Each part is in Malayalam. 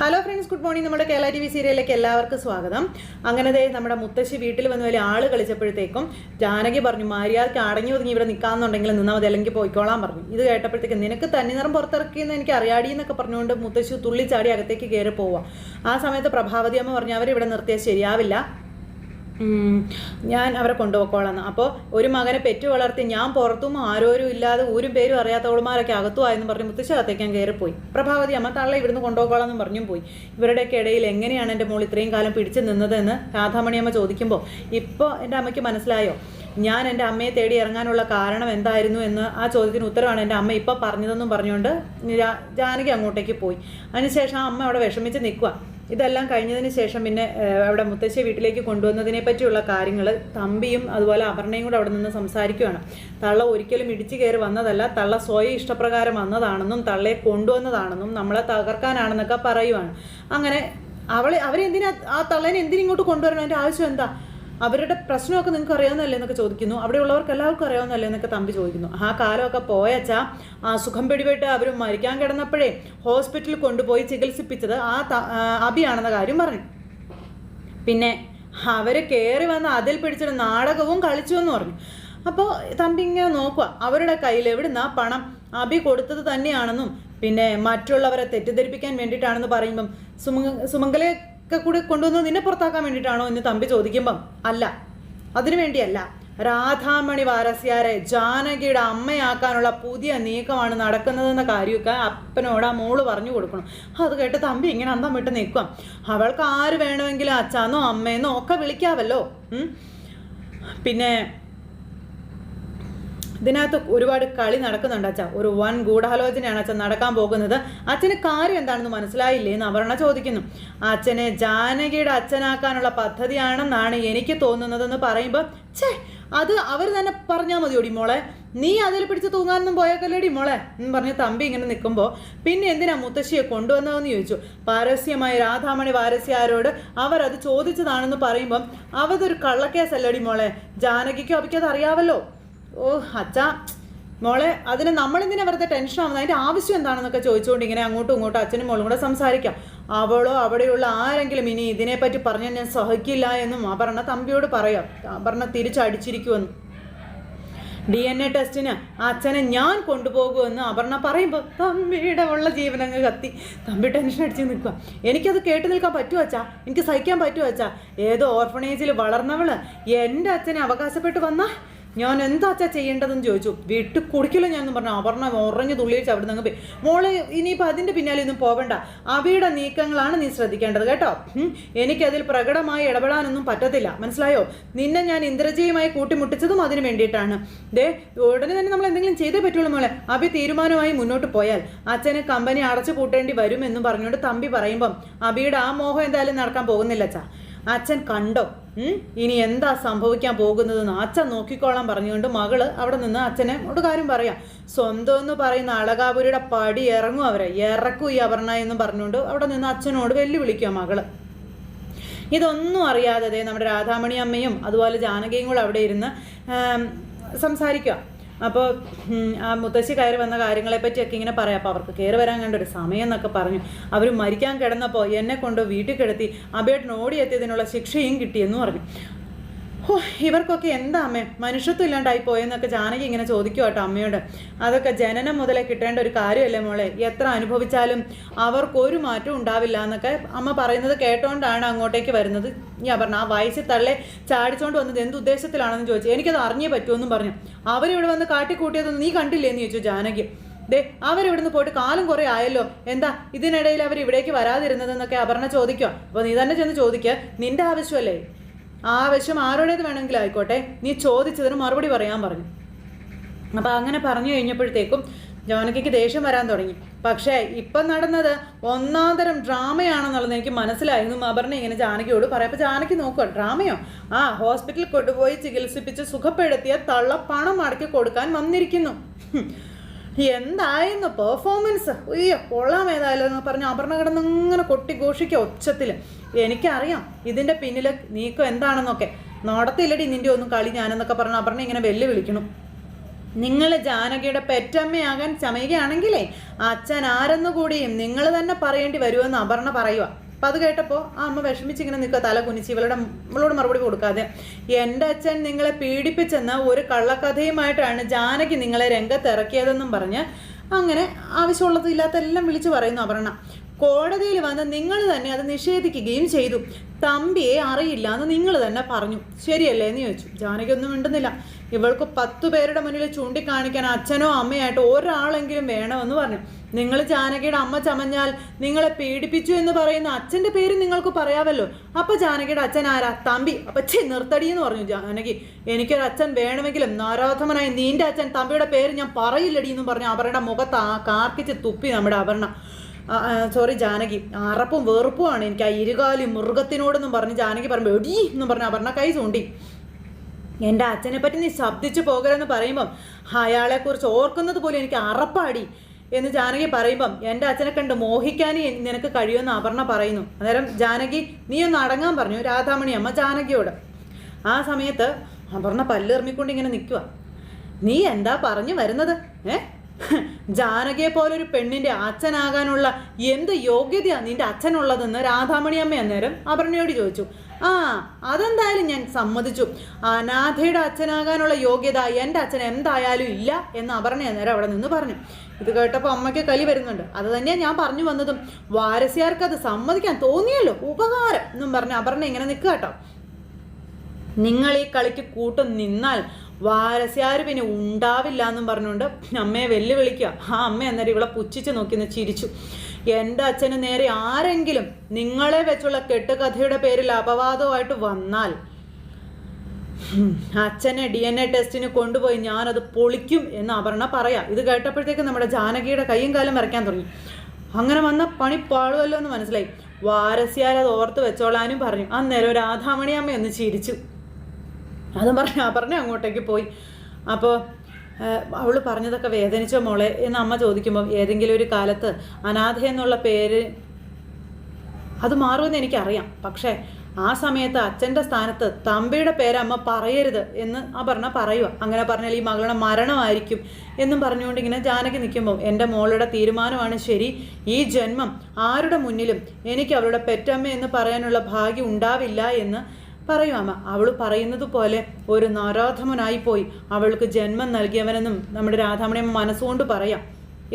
ഹലോ ഫ്രണ്ട്സ് ഗുഡ് മോർണിംഗ് നമ്മുടെ കേരള ടി വി സീരിയലിലേക്ക് എല്ലാവർക്കും സ്വാഗതം. അങ്ങനെ ദേ നമ്മുടെ മുത്തശ്ശി വീട്ടിൽ വന്ന് വലിയ ആൾ കളിച്ചപ്പോഴത്തേക്കും ജാനകി പറഞ്ഞു മര്യാദയ്ക്ക് അടങ്ങി ഒതുങ്ങി ഇവിടെ നിൽക്കാമെന്നുണ്ടെങ്കിൽ നിന്നാൽ മതി അല്ലെങ്കിൽ പോയിക്കോളാൻ പറഞ്ഞു. ഇത് കേട്ടപ്പോഴത്തേക്ക് നിനക്ക് തന്നെ നിറം പുറത്തിറക്കിയെന്ന് എനിക്ക് അറിയാടി എന്നൊക്കെ പറഞ്ഞുകൊണ്ട് മുത്തശ്ശി തുള്ളിച്ചാടി അകത്തേക്ക് കയറി പോവാം ആ സമയത്ത് പ്രഭാവതി അമ്മ പറഞ്ഞു ഇവിടെ നിർത്തിയാൽ ശരിയാവില്ല. ഞാൻ അവരെ കൊണ്ടുപോയിക്കോളാന്ന്. അപ്പോൾ ഒരു മകനെ പെറ്റു വളർത്തി ഞാൻ പുറത്തും ആരോരും ഇല്ലാതെ ഊരും പേരും അറിയാത്തവളുമാരൊക്കെ അകത്തുമായെന്ന് പറഞ്ഞ് മുത്തശ്ശകത്തേക്കാൻ കയറിപ്പോയി. പ്രഭാവതി അമ്മ തള്ള ഇവിടുന്ന് കൊണ്ടുപോയിക്കോളാന്നും പറഞ്ഞും പോയി. ഇവരുടെയൊക്കെ ഇടയിൽ എങ്ങനെയാണ് എന്റെ മോൾ ഇത്രയും കാലം പിടിച്ചു നിന്നതെന്ന് രാധാമണി അമ്മ ചോദിക്കുമ്പോൾ ഇപ്പോൾ എന്റെ അമ്മയ്ക്ക് മനസ്സിലായോ? ഞാൻ എന്റെ അമ്മയെ തേടി ഇറങ്ങാനുള്ള കാരണം എന്തായിരുന്നു എന്ന് ആ ചോദ്യത്തിന് ഉത്തരവാണ് എന്റെ അമ്മ ഇപ്പോൾ പറഞ്ഞതെന്നും പറഞ്ഞുകൊണ്ട് ജാനകി അങ്ങോട്ടേക്ക് പോയി. അതിനുശേഷം ആ അമ്മ അവിടെ വിഷമിച്ച് നിൽക്കുക ഇതെല്ലാം കഴിഞ്ഞതിന് ശേഷം പിന്നെ അവിടെ മുത്തശ്ശി വീട്ടിലേക്ക് കൊണ്ടുവന്നതിനെ പറ്റിയുള്ള കാര്യങ്ങൾ തമ്പിയും അതുപോലെ അപർണയും കൂടെ അവിടെ നിന്ന് സംസാരിക്കുകയാണ് തള്ള ഒരിക്കലും ഇടിച്ചു കയറി വന്നതല്ല തള്ള സ്വയം ഇഷ്ടപ്രകാരം വന്നതാണെന്നും തള്ളയെ കൊണ്ടുവന്നതാണെന്നും നമ്മളെ തകർക്കാനാണെന്നൊക്കെ പറയുവാണ്. അങ്ങനെ അവളെ അവരെന്തിനാ ആ തള്ളേനെ എന്തിനിങ്ങോട്ട് കൊണ്ടുവരണം? അതിന്റെ ആവശ്യം എന്താ? അവരുടെ പ്രശ്നമൊക്കെ നിങ്ങൾക്ക് അറിയാവുന്നല്ലേ എന്നൊക്കെ ചോദിക്കുന്നു. അവിടെ ഉള്ളവർക്ക് എല്ലാവർക്കും അറിയാവുന്നല്ലേ എന്നൊക്കെ തമ്പി ചോദിക്കുന്നു. ആ കാലമൊക്കെ പോയച്ചാ ആ സുഖം പിടിപെട്ട് അവർ മരിക്കാൻ കിടന്നപ്പോഴേ ഹോസ്പിറ്റലിൽ കൊണ്ടുപോയി ചികിത്സിപ്പിച്ചത് ആ അബിയാണെന്ന കാര്യം പറഞ്ഞു. പിന്നെ അവർ കയറി വന്ന് അതിൽ പിടിച്ചൊരു നാടകവും കളിച്ചു എന്ന് പറഞ്ഞു. അപ്പോൾ തമ്പി ഇങ്ങനെ നോക്കുക അവരുടെ കയ്യിൽ എവിടുന്നാ പണം? അബി കൊടുത്തത് തന്നെയാണെന്നും പിന്നെ മറ്റുള്ളവരെ തെറ്റിദ്ധരിപ്പിക്കാൻ വേണ്ടിയിട്ടാണെന്ന് പറയുമ്പം സുമംഗ സുമംഗലയൊക്കെ കൂടി കൊണ്ടുവന്ന് നിന്നെ പുറത്താക്കാൻ വേണ്ടിയിട്ടാണോ എന്ന് തമ്പി ചോദിക്കുമ്പം അല്ല. അതിനു വേണ്ടിയല്ല. രാധാമണി വാരസ്യാരെ ജാനകിയുടെ അമ്മയാക്കാനുള്ള പുതിയ നീക്കമാണ് നടക്കുന്നതെന്ന കാര്യമൊക്കെ അപ്പനോട് ആ മോൾ പറഞ്ഞു കൊടുക്കണം. അത് കേട്ട് തമ്പി ഇങ്ങനെ അന്തം വിട്ട് നിൽക്കാം അവൾക്ക് ആര് വേണമെങ്കിലും അച്ഛാന്നോ അമ്മയെന്നോ ഒക്കെ വിളിക്കാവല്ലോ. പിന്നെ ഇതിനകത്ത് ഒരുപാട് കളി നടക്കുന്നുണ്ട് അച്ഛ. ഒരു വൻ ഗൂഢാലോചനയാണ് അച്ഛൻ നടക്കാൻ പോകുന്നത്. അച്ഛന് കാര്യം എന്താണെന്ന് മനസ്സിലായില്ലേ എന്ന് അപർണ ചോദിക്കുന്നു. അച്ഛനെ ജാനകിയുടെ അച്ഛനാക്കാനുള്ള പദ്ധതിയാണെന്നാണ് എനിക്ക് തോന്നുന്നതെന്ന് പറയുമ്പോൾ ഛേ അത് അവർ തന്നെ പറഞ്ഞാൽ മതിയോടി മോളെ. നീ അതിൽ പിടിച്ച് തൂങ്ങാനൊന്നും പോയേക്കല്ലേടി മോളെ എന്ന് പറഞ്ഞ് തമ്പി ഇങ്ങനെ നിൽക്കുമ്പോൾ പിന്നെ എന്തിനാ മുത്തശ്ശിയെ കൊണ്ടുവന്നതെന്ന് ചോദിച്ചു. പാരസ്യമായ രാധാമണി വാരസ്യാരോട് അവർ അത് ചോദിച്ചതാണെന്ന് പറയുമ്പം അവതൊരു കള്ളക്കേസല്ലേടി മോളെ. ജാനകിക്കും അവയ്ക്കത് അറിയാവല്ലോ. ഓ അച്ഛാ മോളെ അതിന് നമ്മളെന്തിനാ വെറുതെ ടെൻഷൻ ആവുന്നത്? അതിന്റെ ആവശ്യം എന്താണെന്നൊക്കെ ചോദിച്ചുകൊണ്ട് ഇങ്ങനെ അങ്ങോട്ടും ഇങ്ങോട്ടും അച്ഛനും മോളും കൂടെ സംസാരിക്കാം. അവളോ അവിടെയുള്ള ആരെങ്കിലും ഇനി ഇതിനെപ്പറ്റി പറഞ്ഞാൽ ഞാൻ സഹിക്കില്ല എന്നും അപർണ തമ്പിയോട് പറയാം. അപർണ തിരിച്ചടിച്ചിരിക്കുമെന്നും ഡി എൻ എ ടെസ്റ്റിന് അച്ഛനെ ഞാൻ കൊണ്ടുപോകുമെന്ന് അപർണ പറയുമ്പോൾ തമ്പിയുടെ ഉള്ള ജീവനങ്ങ് കത്തി. തമ്പി ടെൻഷൻ അടിച്ച് നിൽക്കുക എനിക്കത് കേട്ട് നിൽക്കാൻ പറ്റുമോ അച്ഛാ? എനിക്ക് സഹിക്കാൻ പറ്റുമോ അച്ഛാ? ഏതോ ഓർഫണേജിൽ വളർന്നവൾ എന്റെ അച്ഛനെ അവകാശപ്പെട്ട് വന്നാ ഞാൻ എന്താ അച്ഛാ ചെയ്യേണ്ടതെന്ന് ചോദിച്ചു. വീട്ടിൽ കുടിക്കില്ല ഞാൻ പറഞ്ഞു. അപർണ ഉറഞ്ഞു തുള്ളിയിച്ച് അവിടെ നിന്ന് പോയി. മോളെ ഇനിയിപ്പോൾ അതിന്റെ പിന്നാലെ ഒന്നും പോവണ്ട. അവയുടെ നീക്കങ്ങളാണ് നീ ശ്രദ്ധിക്കേണ്ടത് കേട്ടോ. എനിക്കതിൽ പ്രകടമായി ഇടപെടാനൊന്നും പറ്റത്തില്ല. മനസ്സിലായോ? നിന്നെ ഞാൻ ഇന്ദ്രജയുമായി കൂട്ടിമുട്ടിച്ചതും അതിന് വേണ്ടിയിട്ടാണ്. ദേ ഉടനെ തന്നെ നമ്മൾ എന്തെങ്കിലും ചെയ്തേ പറ്റുള്ളൂ മോളെ. അഭി തീരുമാനമായി മുന്നോട്ട് പോയാൽ അച്ഛനെ കമ്പനി അടച്ചു കൂട്ടേണ്ടി വരുമെന്നും പറഞ്ഞുകൊണ്ട് തമ്പി പറയുമ്പം അബിയുടെ ആ മോഹം എന്തായാലും നടക്കാൻ പോകുന്നില്ല അച്ഛാ. അച്ഛൻ കണ്ടോ? ഇനി എന്താ സംഭവിക്കാൻ പോകുന്നതെന്ന് അച്ഛൻ നോക്കിക്കോളാൻ പറഞ്ഞുകൊണ്ട് മകൾ അവിടെ നിന്ന് അച്ഛനെ ഒരു കാര്യം പറയാം. സ്വന്തം എന്ന് പറയുന്ന അളകാപുരിയുടെ പടി ഇറങ്ങും അവരെ. ഇറക്കൂ ഈ അപർണ എന്ന് പറഞ്ഞുകൊണ്ട് അവിടെ നിന്ന് അച്ഛനോട് വെല്ലുവിളിക്കുക മകൾ. ഇതൊന്നും അറിയാതെ നമ്മുടെ രാധാമണി അമ്മയും അതുപോലെ ജാനകിയും കൂടെ അവിടെ ഇരുന്ന് സംസാരിക്കുക. അപ്പോൾ ആ മുത്തശ്ശി കയറി വന്ന കാര്യങ്ങളെപ്പറ്റിയൊക്കെ ഇങ്ങനെ പറയാം. അപ്പോൾ അവർക്ക് കയറി വരാൻ കണ്ട ഒരു സമയം എന്നൊക്കെ പറഞ്ഞു. അവർ മരിക്കാൻ കിടന്നപ്പോൾ എന്നെ കൊണ്ട് വീട്ടിൽ കിടത്തി അബേട്ടൻ ഓടിയെത്തിയതിനുള്ള ശിക്ഷയും കിട്ടിയെന്ന് പറഞ്ഞു. ഓ ഇവർക്കൊക്കെ എന്താ അമ്മേ? മനുഷ്യത്വം ഇല്ലാണ്ടായി പോയെന്നൊക്കെ ജാനകി ഇങ്ങനെ ചോദിക്കുക കേട്ടോ അമ്മയോട്. അതൊക്കെ ജനനം മുതലേ കിട്ടേണ്ട ഒരു കാര്യമല്ലേ മോളെ? എത്ര അനുഭവിച്ചാലും അവർക്കൊരു മാറ്റം ഉണ്ടാവില്ല എന്നൊക്കെ അമ്മ പറയുന്നത് കേട്ടോണ്ടാണ് അങ്ങോട്ടേക്ക് വരുന്നത്. ഞാൻ പറഞ്ഞു ആ വയസ്സിൽ തള്ളെ ചാടിച്ചോണ്ട് വന്നത് എന്ത് ഉദ്ദേശത്തിലാണെന്ന് ചോദിച്ചു. എനിക്കത് അറിഞ്ഞേ പറ്റുമെന്നും പറഞ്ഞു. അവരിവിടെ വന്ന് കാട്ടിക്കൂട്ടിയതൊന്നും നീ കണ്ടില്ലേ എന്ന് ചോദിച്ചു ജാനകി. ദേ അവരിവിടുന്ന് പോയിട്ട് കാലം കുറേ ആയല്ലോ. എന്താ ഇതിനിടയിൽ അവർ ഇവിടേക്ക് വരാതിരുന്നതെന്നൊക്കെ അപർണ ചോദിക്കുക അപ്പോൾ നീ തന്നെ ചെന്ന് ചോദിക്കുക നിന്റെ ആവശ്യമല്ലേ? ആവശ്യം ആരുടേത് വേണമെങ്കിലും ആയിക്കോട്ടെ. നീ ചോദിച്ചതിന് മറുപടി പറയാൻ പറഞ്ഞു. അപ്പോൾ അങ്ങനെ പറഞ്ഞു കഴിഞ്ഞപ്പോഴത്തേക്കും ജാനകിക്ക് ദേഷ്യം വരാൻ തുടങ്ങി. പക്ഷേ ഇപ്പം നടന്നത് ഒന്നാം തരം ഡ്രാമയാണെന്നുള്ളത് എനിക്ക് മനസ്സിലായിരുന്നു അപർണ ഇങ്ങനെ ജാനകിയോട് പറയാം. അപ്പോൾ ജാനകി നോക്കുക ഡ്രാമയോ? ആ ഹോസ്പിറ്റലിൽ കൊണ്ടുപോയി ചികിത്സിപ്പിച്ച് സുഖപ്പെടുത്തിയ തള്ള പണം കൊടുക്കാൻ വന്നിരിക്കുന്നു. എന്തായിരുന്നു പെർഫോമൻസ് അയ്യോ കൊള്ളാം ഏതായാലും എന്ന് പറഞ്ഞ് അപർണ കിടന്ന് ഇങ്ങനെ കൊട്ടി ഘോഷിക്കുക ഒച്ചത്തിൽ. എനിക്കറിയാം ഇതിന്റെ പിന്നിൽ നീക്കം എന്താണെന്നൊക്കെ. നടത്തില്ലടി നിന്റെ ഒന്നും കളി ഞാനെന്നൊക്കെ പറഞ്ഞ് അപർണ ഇങ്ങനെ വെല്ലുവിളിക്കണം നിങ്ങൾ ജാനകിയുടെ പെറ്റമ്മയാകാൻ ചമയുകയാണെങ്കിലേ അച്ഛൻ ആരെന്നു കൂടിയും നിങ്ങൾ തന്നെ പറയേണ്ടി വരുമെന്ന് അപർണ പറയുക അപ്പം അത് കേട്ടപ്പോൾ ആ അമ്മ വിഷമിച്ചിങ്ങനെ നിൽക്കുക തല കുനിച്ച് ഇവളുടെ ഇവളോട് മറുപടി കൊടുക്കാതെ. എന്റെ അച്ഛൻ നിങ്ങളെ പീഡിപ്പിച്ചെന്ന ഒരു കള്ളക്കഥയുമായിട്ടാണ് ജാനകി നിങ്ങളെ രംഗത്തിറക്കിയതെന്നും പറഞ്ഞ് അങ്ങനെ ആവശ്യമുള്ളത് ഇല്ലാത്തെല്ലാം വിളിച്ചു പറയുന്നു അപർണ. കോടതിയിൽ വന്ന് നിങ്ങൾ തന്നെ അത് നിഷേധിക്കുകയും ചെയ്തു. തമ്പിയെ അറിയില്ല എന്ന് നിങ്ങൾ തന്നെ പറഞ്ഞു. ശരിയല്ലേ? എന്ന് ചോദിച്ചു. ജാനകി ഒന്നും മിണ്ടുന്നില്ല. ഇവൾക്ക് പത്ത് പേരുടെ മുന്നിൽ ചൂണ്ടിക്കാണിക്കാൻ അച്ഛനോ അമ്മയായിട്ട് ഒരാളെങ്കിലും വേണമെന്ന് പറഞ്ഞു. നിങ്ങൾ ജാനകിയുടെ അമ്മ ചമഞ്ഞാൽ നിങ്ങളെ പീഡിപ്പിച്ചു എന്ന് പറയുന്ന അച്ഛന്റെ പേര് നിങ്ങൾക്ക് പറയാമല്ലോ. അപ്പൊ ജാനകിയുടെ അച്ഛൻ ആരാ? തമ്പി. അപ്പൊ ചേ നിർത്തടി എന്ന് പറഞ്ഞു ജാനകി. എനിക്കൊരു അച്ഛൻ വേണമെങ്കിലും നാരാധമനായി നിന്റെ അച്ഛൻ തമ്പിയുടെ പേര് ഞാൻ പറയില്ലടി എന്ന് പറഞ്ഞു അവരുടെ മുഖത്ത് ആ കാർക്കിച്ച് തുപ്പി നമ്മുടെ അപർണ. സോറി ജാനകി. അറപ്പും വെറുപ്പുമാണ് എനിക്ക് ആ ഇരുകാലി മൃഗത്തിനോടെന്നും പറഞ്ഞ് ജാനകി പറയുമ്പോൾ എടീ എന്നും പറഞ്ഞ് അപർണ കൈ ചൂണ്ടി. എന്റെ അച്ഛനെ പറ്റി നീ ശബ്ദിച്ചു പോകരുതെന്ന് പറയുമ്പം അയാളെക്കുറിച്ച് ഓർക്കുന്നത് പോലും എനിക്ക് അറപ്പാടി എന്ന് ജാനകി പറയുമ്പം എന്റെ അച്ഛനെ കണ്ട് മോഹിക്കാനേ നിനക്ക് കഴിയുമെന്ന് അപർണ പറയുന്നു. അന്നേരം ജാനകി നീ ഒന്ന് അടങ്ങാൻ പറഞ്ഞു രാധാമണി അമ്മ ജാനകിയോട്. ആ സമയത്ത് അപർണ പല്ലെറിഞ്ഞിക്കൊണ്ട് ഇങ്ങനെ നിൽക്കുക നീ എന്താ പറഞ്ഞു വരുന്നത്? ഏ? ജാനകിയെ പോലൊരു പെണ്ണിന്റെ അച്ഛനാകാനുള്ള എന്ത് യോഗ്യതയാണ് നിന്റെ അച്ഛനുള്ളതെന്ന് രാധാമണി അമ്മ അന്നേരം അപർണയോട് ചോദിച്ചു. ആ അതെന്തായാലും ഞാൻ സമ്മതിച്ചു. അനാഥയുടെ അച്ഛനാകാനുള്ള യോഗ്യത എന്റെ അച്ഛൻ എന്തായാലും ഇല്ല എന്ന് അപർണ നേരം അവിടെ നിന്ന് പറഞ്ഞു. ഇത് കേട്ടപ്പോൾ അമ്മയ്ക്ക് കലി വരുന്നുണ്ട്. അത് തന്നെയാണ് ഞാൻ പറഞ്ഞു വന്നതും. വാരസ്യാർക്ക് അത് സമ്മതിക്കാൻ തോന്നിയല്ലോ. ഉപകാരം എന്നും പറഞ്ഞ് അപർണ ഇങ്ങനെ നിൽക്കുക കേട്ടോ. നിങ്ങൾ ഈ കളിക്ക് കൂട്ടം നിന്നാൽ വാരസ്യാർ പിന്നെ ഉണ്ടാവില്ല എന്നും പറഞ്ഞുകൊണ്ട് അമ്മയെ വെല്ലുവിളിക്കുക. ആ അമ്മ അന്നേരം ഇവളെ പുച്ഛിച്ച് നോക്കി ചിരിച്ചു. എന്റെ അച്ഛന് നേരെ ആരെങ്കിലും നിങ്ങളെ വെച്ചുള്ള കെട്ടുകഥയുടെ പേരിൽ അപവാദമായിട്ട് വന്നാൽ അച്ഛനെ ഡി എൻ എ ടെസ്റ്റിന് കൊണ്ടുപോയി ഞാനത് പൊളിക്കും എന്ന് അപർണ പറയാം. ഇത് കേട്ടപ്പോഴത്തേക്ക് നമ്മുടെ ജാനകിയുടെ കൈയും കാലം വരയ്ക്കാൻ തുടങ്ങി. അങ്ങനെ വന്ന പണി പാടുമല്ലോ എന്ന് മനസ്സിലായി. വാരസ്യാരത് ഓർത്ത് വെച്ചോളാനും പറഞ്ഞു. അന്നേരം രാധാമണിയമ്മ ഒന്ന് ചിരിച്ചു. അതും പറഞ്ഞു അപർണ അങ്ങോട്ടേക്ക് പോയി. അപ്പോൾ അവൾ പറഞ്ഞതൊക്കെ വേദനിച്ചോ മോളെ? എന്ന് അമ്മ ചോദിക്കുമ്പോൾ ഏതെങ്കിലും ഒരു കാലത്ത് അനാഥ എന്നുള്ള പേര് അത് മാറുമെന്ന് എനിക്കറിയാം. പക്ഷേ ആ സമയത്ത് അച്ഛന്റെ സ്ഥാനത്ത് തമ്പിയുടെ പേര് അമ്മ പറയരുത് എന്ന് ആ അപർണ പറയുക. അങ്ങനെ പറഞ്ഞാൽ ഈ മകളുടെ മരണമായിരിക്കും എന്നും പറഞ്ഞുകൊണ്ട് ഇങ്ങനെ ജാനകി നിൽക്കുമ്പോൾ എന്റെ മോളുടെ തീരുമാനമാണ് ശരി. ഈ ജന്മം ആരുടെ മുന്നിലും എനിക്ക് അവളുടെ പെറ്റമ്മ എന്ന് പറയാനുള്ള ഭാഗ്യം ഉണ്ടാവില്ല എന്ന് പറയും അമ്മ. അവൾ പറയുന്നത് പോലെ ഒരു നരാധമനായി പോയി. അവൾക്ക് ജന്മം നൽകിയവനെന്നും നമ്മുടെ രാധാമണിയമ്മ മനസ്സുകൊണ്ട് പറയാം.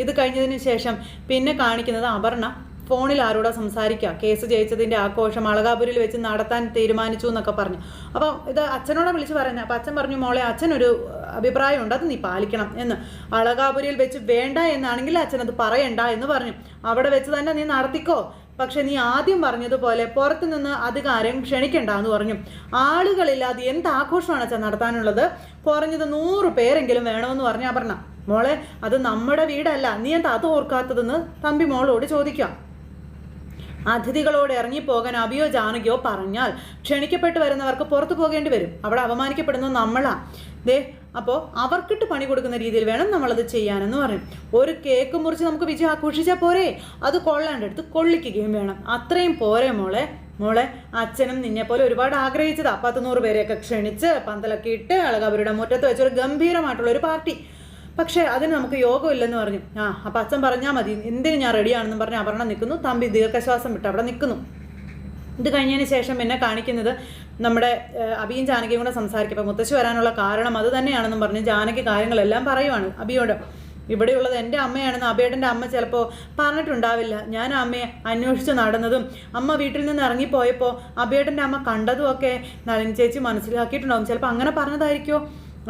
ഇത് കഴിഞ്ഞതിന് ശേഷം പിന്നെ കാണിക്കുന്നത് അപർണ. ഫോണിൽ ആരോടാ സംസാരിക്കുക കേസ് ജയിച്ചതിന്റെ ആഘോഷം അളകാപുരിൽ വെച്ച് നടത്താൻ തീരുമാനിച്ചു എന്നൊക്കെ പറഞ്ഞു. അപ്പോൾ ഇത് അച്ഛനോടെ വിളിച്ച് പറഞ്ഞു അപ്പോൾ അച്ഛൻ പറഞ്ഞു മോളെ അച്ഛനൊരു അഭിപ്രായമുണ്ട് അത് നീ പാലിക്കണം എന്ന്. അളകാപുരിയിൽ വെച്ച് വേണ്ട എന്നാണെങ്കിൽ അത് പറയണ്ട എന്ന് പറഞ്ഞു. അവിടെ വെച്ച് തന്നെ നീ നടത്തിക്കോ. പക്ഷെ നീ ആദ്യം പറഞ്ഞതുപോലെ പുറത്തു നിന്ന് അധികാരം ക്ഷണിക്കണ്ട എന്ന് പറഞ്ഞു. ആളുകളില്ലാതെ എന്ത് ആഘോഷമാണ് അച്ഛൻ നടത്താനുള്ളത്? കുറഞ്ഞത് നൂറ് പേരെങ്കിലും വേണമെന്ന് പറഞ്ഞു പറഞ്ഞ മോളെ അത് നമ്മുടെ വീടല്ല. നീ എന്താ അത് ഓർക്കാത്തതെന്ന് തമ്പി മോളോട് ചോദിക്കാം. അതിഥികളോട് ഇറങ്ങിപ്പോകാൻ അഭിയോ ജാനകിയോ പറഞ്ഞാൽ ക്ഷണിക്കപ്പെട്ട് വരുന്നവർക്ക് പുറത്തു പോകേണ്ടി വരും. അവിടെ അപമാനിക്കപ്പെടുന്നത് നമ്മളാ. ദേ അപ്പോൾ അവർക്കിട്ട് പണി കൊടുക്കുന്ന രീതിയിൽ വേണം നമ്മളത് ചെയ്യാനെന്ന് പറയും. ഒരു കേക്ക് മുറിച്ച് നമുക്ക് വിജയം ആഘോഷിച്ചാൽ പോരെ? അത് കൊള്ളാണ്ടെടുത്ത് കൊള്ളിക്കുകയും വേണം. അത്രയും പോരെ മോളെ. മോളെ അച്ഛനും നിന്നെ പോലെ ഒരുപാട് ആഗ്രഹിച്ചതാ. പത്ത് നൂറ് പേരെയൊക്കെ ക്ഷണിച്ച് പന്തലൊക്കെ ഇട്ട് അളകവരുടെ മുറ്റത്ത് വെച്ചൊരു ഗംഭീരമായിട്ടുള്ള ഒരു പാർട്ടി. പക്ഷേ അതിന് നമുക്ക് യോഗമില്ലെന്ന് പറഞ്ഞു. ആ അപ്പം അച്ഛൻ പറഞ്ഞാൽ മതി. എന്തിന് ഞാൻ റെഡിയാണെന്ന് പറഞ്ഞ് അപർണ നിൽക്കുന്നു. തമ്പി ദീർഘശ്വാസം വിട്ട് അവിടെ നിൽക്കുന്നു. ഇത് കഴിഞ്ഞതിന് ശേഷം എന്നെ കാണിക്കുന്നത് നമ്മുടെ അബിയും ജാനകിയും കൂടെ സംസാരിക്കും. അപ്പം മുത്തശ്ശി വരാനുള്ള കാരണം അത് തന്നെയാണെന്നും പറഞ്ഞ് ജാനകി കാര്യങ്ങളെല്ലാം പറയുവാണ് അബിയോട്. ഇവിടെയുള്ളത് എന്റെ അമ്മയാണെന്ന് അബേട്ടന്റെ അമ്മ ചിലപ്പോൾ പറഞ്ഞിട്ടുണ്ടാവില്ല. ഞാൻ അമ്മയെ അന്വേഷിച്ച് നടന്നതും അമ്മ വീട്ടിൽ നിന്ന് ഇറങ്ങിപ്പോയപ്പോൾ അബേട്ടന്റെ അമ്മ കണ്ടതും ഒക്കെ നളിനി ചേച്ചി മനസ്സിലാക്കിയിട്ടുണ്ടാവും. ചിലപ്പോൾ അങ്ങനെ പറഞ്ഞതായിരിക്കുമോ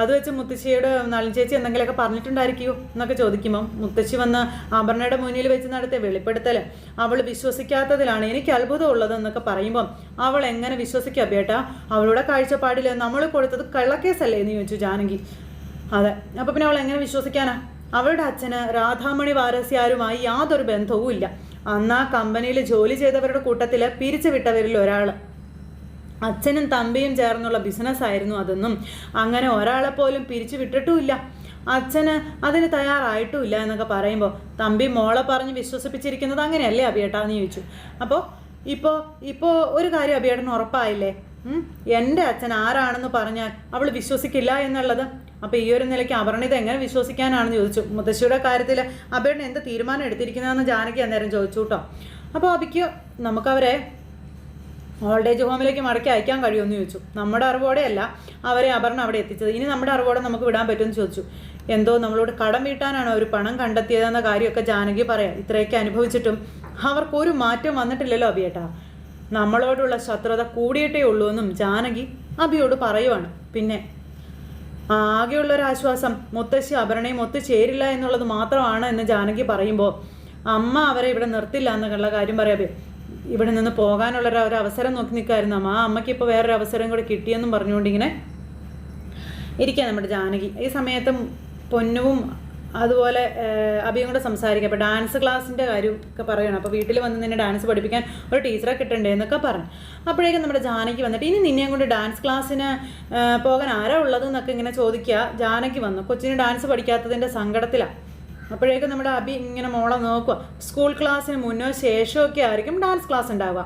അത് വെച്ച് മുത്തശ്ശിയോട് നളിൻ ചേച്ചി എന്തെങ്കിലുമൊക്കെ പറഞ്ഞിട്ടുണ്ടായിരിക്കുമോ എന്നൊക്കെ ചോദിക്കുമ്പം മുത്തശ്ശി വന്ന് ആഭരണയുടെ മുന്നിൽ വെച്ച് നടത്തിയ വെളിപ്പെടുത്തൽ അവൾ വിശ്വസിക്കാത്തതിലാണ്. എനിക്ക് അത്ഭുതമുള്ളത് എന്നൊക്കെ പറയുമ്പം അവൾ എങ്ങനെ വിശ്വസിക്കുക ബേട്ടാ? അവളുടെ കാഴ്ചപ്പാടിൽ നമ്മൾ കൊടുത്തത് കള്ളക്കേസല്ലേ എന്ന് ചോദിച്ചു ജാനകി. അതെ. അപ്പോൾ പിന്നെ അവൾ എങ്ങനെ വിശ്വസിക്കാനാ? അവളുടെ അച്ഛന് രാധാമണി വാരസ്യാരുമായി യാതൊരു ബന്ധവും ഇല്ല അന്ന് ആ കമ്പനിയിൽ ജോലി ചെയ്തവരുടെ കൂട്ടത്തിൽ പിരിച്ചു വിട്ടവരിൽ ഒരാൾ അച്ഛനും തമ്പിയും ചേർന്നുള്ള ബിസിനസ് ആയിരുന്നു അതെന്നും അങ്ങനെ ഒരാളെ പോലും പിരിച്ചു വിട്ടിട്ടുമില്ല. അച്ഛന് അതിന് തയ്യാറായിട്ടുമില്ല എന്നൊക്കെ പറയുമ്പോൾ തമ്പി മോളെ പറഞ്ഞ് വിശ്വസിപ്പിച്ചിരിക്കുന്നത് അങ്ങനെയല്ലേ അബിയേട്ടാന്ന് ചോദിച്ചു. അപ്പോൾ ഇപ്പോൾ ഇപ്പോൾ ഒരു കാര്യം അഭിയേട്ടന് ഉറപ്പായില്ലേ? എന്റെ അച്ഛൻ ആരാണെന്ന് പറഞ്ഞാൽ അവൾ വിശ്വസിക്കില്ല എന്നുള്ളത്. അപ്പോൾ ഈ ഒരു നിലയ്ക്ക് അവർണിത എങ്ങനെ വിശ്വസിക്കാനാണെന്ന് ചോദിച്ചു. മുത്തശ്ശിയുടെ കാര്യത്തിൽ അബേട്ടൻ എന്ത് തീരുമാനം എടുത്തിരിക്കുന്നതെന്ന് ജാനകി അന്നേരം ചോദിച്ചു കേട്ടോ. അപ്പോൾ അബിക്ക് നമുക്കവരെ ഓൾഡ് ഏജ് ഹോമിലേക്ക് മടക്കി അയക്കാൻ കഴിയുമെന്ന് ചോദിച്ചു. നമ്മുടെ അറിവോടെയല്ല അവരെ അപർണ അവിടെ എത്തിച്ചത്. ഇനി നമ്മുടെ അറിവോടെ നമുക്ക് വിടാൻ പറ്റുമെന്ന് ചോദിച്ചു. എന്തോ നമ്മളോട് കടം വീട്ടാനാണ് അവർ പണം കണ്ടെത്തിയതെന്ന കാര്യമൊക്കെ ജാനകി പറയാം. ഇത്രയൊക്കെ അനുഭവിച്ചിട്ടും അവർക്കൊരു മാറ്റം വന്നിട്ടില്ലല്ലോ അബിയേട്ടാ നമ്മളോടുള്ള ശത്രുത കൂടിയിട്ടേ ഉള്ളൂ എന്നും ജാനകി അബിയോട് പറയുവാണ്. പിന്നെ ആകെയുള്ള ഒരു ആശ്വാസം മുത്തശ്ശി അപർണയും ഒത്തു ചേരില്ല എന്നുള്ളത് മാത്രമാണ് എന്ന് ജാനകി പറയുമ്പോൾ അമ്മ അവരെ ഇവിടെ നിർത്തില്ല എന്നുള്ള കാര്യം പറയാതെ ഇവിടെ നിന്ന് പോകാനുള്ള ഒരു അവസരം നോക്കി നിൽക്കായിരുന്നു അമ്മ ആ അമ്മയ്ക്ക് ഇപ്പോൾ വേറൊരു അവസരം കൂടി കിട്ടിയെന്നും പറഞ്ഞുകൊണ്ട് ഇങ്ങനെ ഇരിക്കുക നമ്മുടെ ജാനകി. ഈ സമയത്ത് പൊന്നുവും അതുപോലെ അഭിയും കൂടെ സംസാരിക്കുക അപ്പോൾ ഡാൻസ് ക്ലാസ്സിന്റെ കാര്യമൊക്കെ പറയണം. അപ്പോൾ വീട്ടിൽ വന്ന് നിന്നെ ഡാൻസ് പഠിപ്പിക്കാൻ ഒരു ടീച്ചറെ കിട്ടണ്ടേ എന്നൊക്കെ പറഞ്ഞു. അപ്പോഴേക്കും നമ്മുടെ ജാനകി വന്നിട്ട് ഇനി നിന്നെയും കൊണ്ട് ഡാൻസ് ക്ലാസ്സിന് പോകാൻ ആരാ ഉള്ളത് എന്നൊക്കെ ഇങ്ങനെ ചോദിക്കുക. ജാനകി വന്നു. കൊച്ചിന് ഡാൻസ് പഠിക്കാത്തതിന്റെ സങ്കടത്തിലാണ് അപ്പോഴേക്കും നമ്മുടെ അബി ഇങ്ങനെ മോളെ നോക്കുക സ്കൂൾ ക്ലാസ്സിന് മുന്നോ ശേഷമൊക്കെ ആയിരിക്കും ഡാൻസ് ക്ലാസ് ഉണ്ടാവുക.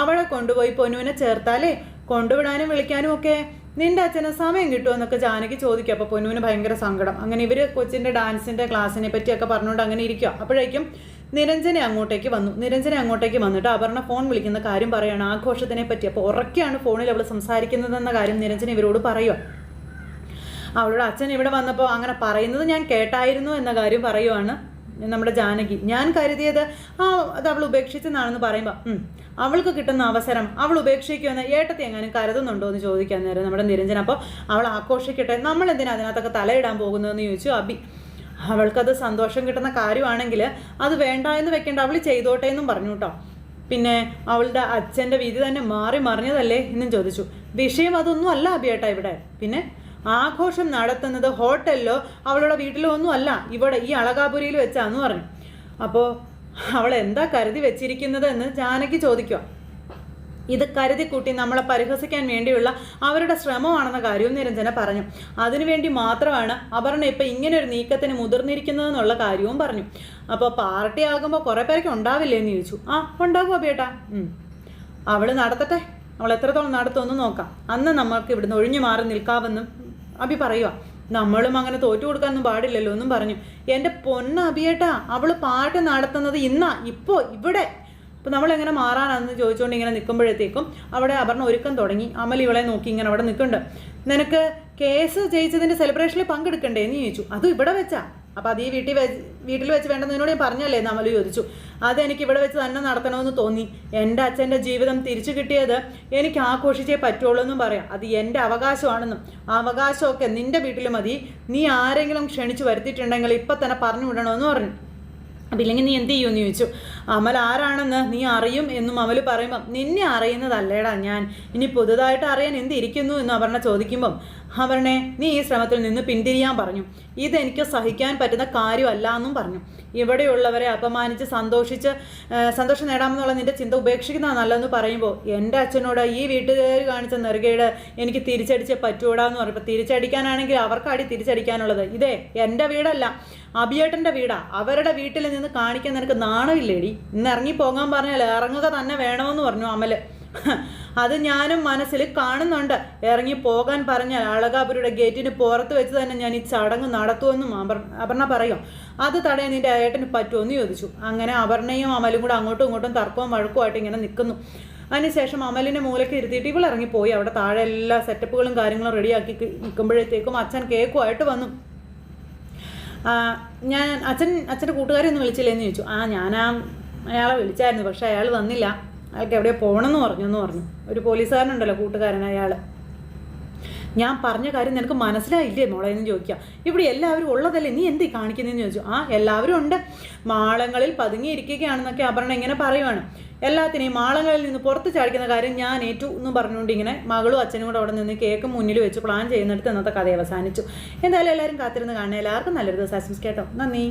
അവളെ കൊണ്ടുപോയി പൊന്നുവിനെ ചേർത്താലേ കൊണ്ടുവിടാനും വിളിക്കാനും ഒക്കെ. നിന്റെ അച്ഛന് സമയം കിട്ടുമോ? എന്നൊക്കെ ജാനകി ചോദിക്കും. അപ്പോൾ പൊന്നുവിന് ഭയങ്കര സങ്കടം. അങ്ങനെ ഇവർ കൊച്ചിന്റെ ഡാൻസിന്റെ ക്ലാസ്സിനെ പറ്റിയൊക്കെ പറഞ്ഞുകൊണ്ട് അങ്ങനെ ഇരിക്കുക അപ്പോഴേക്കും നിരഞ്ജന അങ്ങോട്ടേക്ക് വന്നു. നിരഞ്ജന അങ്ങോട്ടേക്ക് വന്നിട്ട് അപർണ ഫോൺ വിളിക്കുന്ന കാര്യം പറയുകയാണ് ആഘോഷത്തിനെ പറ്റി. അപ്പോൾ ഉറക്കെയാണ് ഫോണിൽ അവൾ സംസാരിക്കുന്നതെന്ന കാര്യം നിരഞ്ജന ഇവരോട് പറയുക അവളുടെ അച്ഛൻ ഇവിടെ വന്നപ്പോൾ അങ്ങനെ പറയുന്നത് ഞാൻ കേട്ടായിരുന്നു എന്ന കാര്യം പറയുവാണ് നമ്മുടെ ജാനകി. ഞാൻ കരുതിയത് ആ അത് അവൾ ഉപേക്ഷിച്ചെന്നാണെന്ന് പറയുമ്പോൾ അവൾക്ക് കിട്ടുന്ന അവസരം അവൾ ഉപേക്ഷിക്കുമെന്ന് ഏട്ടത്തി എങ്ങാനും കരുതുന്നുണ്ടോ എന്ന് ചോദിക്കാൻ നേരം നമ്മുടെ നിരഞ്ജൻ. അപ്പോൾ അവൾ ആഘോഷിക്കട്ടെ നമ്മൾ എന്തിനാ അതിനകത്തൊക്കെ തലയിടാൻ പോകുന്നതെന്ന് ചോദിച്ചു അബി. അവൾക്കത് സന്തോഷം കിട്ടുന്ന കാര്യമാണെങ്കിൽ അത് വേണ്ട എന്ന് വെക്കേണ്ട അവൾ ചെയ്തോട്ടെ എന്നും പറഞ്ഞു കേട്ടോ പിന്നെ അവളുടെ അച്ഛന്റെ വിധി തന്നെ മാറി മറിഞ്ഞതല്ലേ എന്നും ചോദിച്ചു. വിഷയം അതൊന്നും അല്ല അബിയേട്ടാ ഇവിടെ. പിന്നെ ആഘോഷം നടത്തുന്നത് ഹോട്ടലിലോ അവളുടെ വീട്ടിലോ ഒന്നും അല്ല. ഇവിടെ ഈ അളകാപുരിയിൽ വെച്ചാന്ന് പറഞ്ഞു. അപ്പോൾ അവൾ എന്താ കരുതി വെച്ചിരിക്കുന്നത് എന്ന് ജാനകി ചോദിക്കുക ഇത് കരുതി കൂട്ടി നമ്മളെ പരിഹസിക്കാൻ വേണ്ടിയുള്ള അവരുടെ ശ്രമമാണെന്ന കാര്യവും നിരഞ്ജന പറഞ്ഞു. അതിനുവേണ്ടി മാത്രമാണ് അപർണ ഇപ്പം ഇങ്ങനെ ഒരു നീക്കത്തിന് മുതിർന്നിരിക്കുന്നതെന്നുള്ള കാര്യവും പറഞ്ഞു. അപ്പോൾ പാർട്ടി ആകുമ്പോൾ കുറേ പേരൊക്കെ ഉണ്ടാവില്ലേ എന്ന് ചോദിച്ചു. ആ ഉണ്ടാകും അബിയേട്ടാ അവൾ നടത്തട്ടെ. അവൾ എത്രത്തോളം നടത്തുമെന്ന് നോക്കാം. അന്ന് നമ്മൾക്ക് ഇവിടുന്ന് ഒഴിഞ്ഞു മാറി നിൽക്കാമെന്നും അബി പറയുക നമ്മളും അങ്ങനെ തോറ്റു കൊടുക്കാനൊന്നും പാടില്ലല്ലോ എന്നും പറഞ്ഞു. എന്റെ പൊന്ന അബിയേട്ടാ അവൾ പാട്ട് നടത്തുന്നത് ഇന്നാ ഇപ്പോൾ ഇവിടെ. അപ്പോൾ നമ്മൾ എങ്ങനെ മാറാനാണെന്ന് ചോദിച്ചുകൊണ്ട് ഇങ്ങനെ നിൽക്കുമ്പോഴത്തേക്കും അവിടെ അപർണ ഒരുക്കം തുടങ്ങി. അമൽ ഇവളെ നോക്കി ഇങ്ങനെ അവിടെ നിൽക്കുന്നുണ്ട് നിനക്ക് കേസ് ജയിച്ചതിന്റെ സെലിബ്രേഷനിൽ പങ്കെടുക്കണ്ടേ? എന്ന് ചോദിച്ചു. അതും ഇവിടെ വെച്ചാ. അപ്പോൾ അത് ഈ വീട്ടിൽ വെച്ച് വീട്ടിൽ വെച്ച് വേണ്ടെന്നതിനോട് ഞാൻ പറഞ്ഞല്ലേ നമ്മൾ ചോദിച്ചു. അതെനിക്ക് ഇവിടെ വെച്ച് തന്നെ നടത്തണമെന്ന് തോന്നി. എന്റെ അച്ഛന്റെ ജീവിതം തിരിച്ചു കിട്ടിയത് എനിക്ക് ആഘോഷിച്ചേ പറ്റുള്ളൂ എന്നും പറയാം. അത് എന്റെ അവകാശമാണെന്നും. ആ അവകാശമൊക്കെ നിന്റെ വീട്ടിൽ മതി. നീ ആരെങ്കിലും ക്ഷണിച്ചു വരുത്തിയിട്ടുണ്ടെങ്കിൽ ഇപ്പം തന്നെ പറഞ്ഞു വിടണമെന്ന് പറഞ്ഞു. അപ്പം ഇല്ലെങ്കിൽ നീ എന്ത് ചെയ്യുമെന്ന് ചോദിച്ചു. അമൽ ആരാണെന്ന് നീ അറിയും എന്നും അമൽ പറയുമ്പം നിന്നെ അറിയുന്നതല്ലേടാ ഞാൻ. ഇനി പുതുതായിട്ട് അറിയാൻ എന്തിരിക്കുന്നു? എന്ന് അപർണ ചോദിക്കുമ്പം അപർണെ നീ ഈ ശ്രമത്തിൽ നിന്ന് പിന്തിരിയാൻ പറഞ്ഞു. ഇതെനിക്ക് സഹിക്കാൻ പറ്റുന്ന കാര്യമല്ല എന്നും പറഞ്ഞു. ഇവിടെയുള്ളവരെ അപമാനിച്ച് സന്തോഷിച്ച് സന്തോഷം നേടാമെന്നുള്ള നിന്റെ ചിന്ത ഉപേക്ഷിക്കുന്നതാണ് നല്ലതെന്ന് പറയുമ്പോൾ എന്റെ അച്ഛനോട് ഈ വീട്ടുകാർ കാണിച്ച നെറുകയുടെ എനിക്ക് തിരിച്ചടിച്ചേ പറ്റൂടാന്ന് പറഞ്ഞപ്പോൾ തിരിച്ചടിക്കാനാണെങ്കിൽ അവർക്കാടി തിരിച്ചടിക്കാനുള്ളത്? ഇതേ എന്റെ വീടല്ല. അഭിയേട്ടന്റെ വീടാ. അവരുടെ വീട്ടിൽ നിന്ന് കാണിക്കാൻ നിനക്ക് നാണമില്ലേടി? ഇന്ന് ഇറങ്ങി പോകാൻ പറഞ്ഞാൽ ഇറങ്ങുക തന്നെ വേണമെന്ന് പറഞ്ഞു അമൽ. അത് ഞാനും മനസ്സിൽ കാണുന്നുണ്ട്. ഇറങ്ങി പോകാൻ പറഞ്ഞാൽ അളകാപുരുടെ ഗേറ്റിന് പുറത്ത് വെച്ച് തന്നെ ഞാൻ ഈ ചടങ്ങ് നടത്തുമെന്നും അപർണ പറയും. അത് തടയാൻ നിന്റെ ഏട്ടന് പറ്റുമെന്ന് ചോദിച്ചു. അങ്ങനെ അപർണയും അമലും കൂടെ അങ്ങോട്ടും ഇങ്ങോട്ടും തർക്കവും വഴക്കുമായിട്ട് ഇങ്ങനെ നിൽക്കുന്നു. അതിനുശേഷം അമലിനെ മൂലയ്ക്ക് ഇരുത്തിയിട്ട് ഇവൾ ഇറങ്ങിപ്പോയി അവിടെ താഴെ എല്ലാ സെറ്റപ്പുകളും കാര്യങ്ങളും റെഡിയാക്കി നിൽക്കുമ്പോഴത്തേക്കും അച്ഛൻ കേക്കുമായിട്ട് വന്നു. ഞാൻ അച്ഛൻ അച്ഛന്റെ കൂട്ടുകാരെ ഒന്നും വിളിച്ചില്ലേന്ന് ചോദിച്ചു. ആ ഞാൻ ആ അയാളെ വിളിച്ചായിരുന്നു പക്ഷെ അയാൾ വന്നില്ല. അയാൾക്ക് എവിടെ പോകണമെന്ന് പറഞ്ഞു എന്ന് പറഞ്ഞു. ഒരു പോലീസുകാരനുണ്ടല്ലോ കൂട്ടുകാരൻ അയാൾ ഞാൻ പറഞ്ഞ കാര്യം നിനക്ക് മനസ്സിലായില്ലേ മോളെ എന്ന് ചോദിക്കാം ഇവിടെ എല്ലാവരും ഉള്ളതല്ലേ? നീ എന്തി കാണിക്കുന്നതെന്ന് ചോദിച്ചു. ആ എല്ലാവരും ഉണ്ട്. മാളങ്ങളിൽ പതുങ്ങിയിരിക്കുകയാണെന്നൊക്കെ അപർണ ഇങ്ങനെ പറയുവാണ്. എല്ലാത്തിനെയും മാളങ്ങളിൽ നിന്ന് പുറത്ത് ചാടിക്കുന്ന കാര്യം ഞാൻ ഏറ്റു എന്ന് പറഞ്ഞുകൊണ്ട് ഇങ്ങനെ മകളും അച്ഛനും കൂടെ അവിടെ നിന്ന് കേക്ക് മുന്നിൽ വെച്ച് പ്ലാൻ ചെയ്യുന്നിടത്ത് ഇന്നത്തെ കഥ അവസാനിച്ചു. എന്തായാലും എല്ലാവരും കാത്തിരുന്ന് കാണുക എല്ലാവർക്കും നല്ലൊരു ദിവസം. ആശംസിക്കാം കേട്ടോ. നന്ദി.